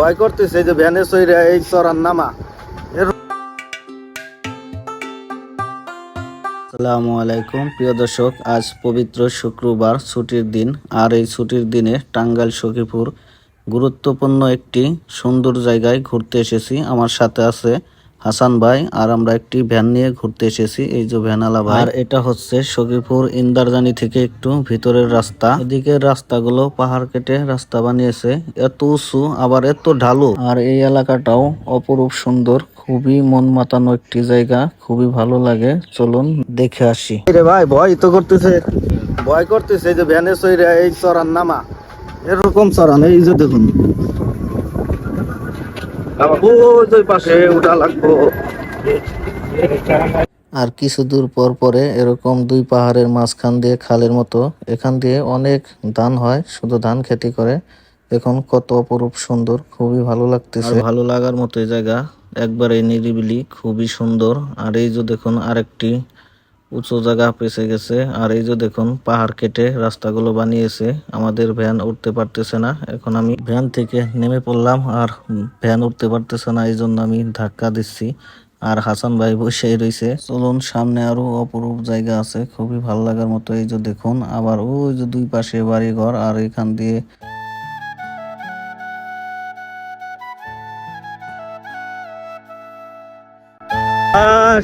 ভয় করতেছে যে ভ্যানে এই চরার নামা। আসসালামু আলাইকুম, প্রিয় দর্শক, আজ পবিত্র শুক্রবার ছুটির দিন, আর এই ছুটির দিনে টাঙ্গাইল, সখীপুর গুরুত্বপূর্ণ একটি সুন্দর জায়গায় ঘুরতে এসেছি। আমার সাথে আছে হাসান ভাই আর আমরা একটি ভ্যান নিয়ে ঘুরতে এসেছি। এই যে ভ্যানালা ভাই। আর এটা হচ্ছে সখীপুর ইন্দারজানি থেকে একটু ভিতরের রাস্তা। এদিকে রাস্তাগুলো পাহাড় কেটে রাস্তা বানিয়েছে। এত উঁচু আবার এত ঢালু। আর এই এলাকাটাও অপরূপ সুন্দর খুবই মন মাতানো একটি জায়গা খুবই ভালো লাগে। চলুন দেখে আসি। রে ভাই ভয় তো করতেছে। ভয় করতেছে যে ভ্যানে সইরা এই চরার নামা। এরকম চরান এই যে দেখুন। আর কিছু দূর পর পরে এরকম দুই পাহাড়ের মাঝখান দিয়ে খালের মতো, এখান দিয়ে অনেক ধান হয়, শুধু ধান খেতি করে। দেখুন কত অপরূপ সুন্দর, খুবই ভালো লাগতেছে। ভালো লাগার মতো জায়গা, একবারে নিরিবিলি, খুবই সুন্দর। আর এই যে দেখুন আরেকটি উঁচু জায়গা পেছে গেছে। আর এই যে দেখুন, পাহাড় কেটে রাস্তাগুলো বানিয়েছে। আমাদের ভ্যান উঠতে পারতেছে না। এখন আমি ভ্যান থেকে নেমে পড়লাম আর ভ্যান উঠতে পারতেছে না এই জন্য আমি ধাক্কা দিচ্ছি। আর হাসান ভাই বসে রয়েছে। চলুন, সামনে আরও অপরূপ জায়গা আছে। খুবই ভালো লাগার মতো। এই যে দেখুন, আবার ওই যে দুই পাশে বাড়ি ঘর আর এখান দিয়ে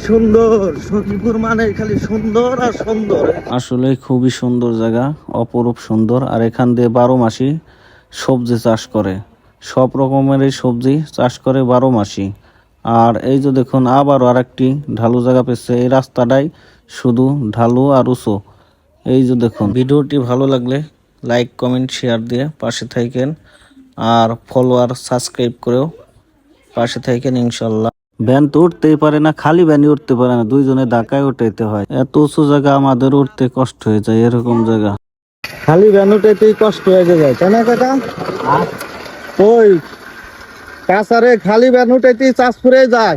সুন্দর সখীপুর মানে খালি সুন্দর আর সুন্দর। আসলে খুবই সুন্দর জায়গা, অপরূপ সুন্দর। আর এখান দিয়ে বারো মাসি সবজি চাষ করে। সব রকমের এই সবজি চাষ করে বারো মাসি। আর এই যে দেখুন, আবারও আরেকটি ঢালু জায়গা পেয়েছে। এই রাস্তাটাই শুধু ঢালু আর উঁচু। এই যে দেখুন, ভিডিওটি ভালো লাগলে লাইক, কমেন্ট, শেয়ার দিয়ে পাশে থাকেন। আর ফলোয়ার সাবস্ক্রাইব করেও পাশে থাকেন ইনশাল্লাহ। ভ্যান তো উঠতেই পারে না খালি ভ্যানই উঠতে পারে না দুইজনে ধাক্কায় উঠাইতে হয়। এত উঁচু জায়গা আমাদের উঠতে কষ্ট হয়ে যায় এরকম জায়গা। খালি ভ্যান উঠাইতেই কষ্ট হয়ে যায় তাই না কাকা ওই কাছারে খালি ভ্যান উঠাইতেই চাষ ফুরে যায়।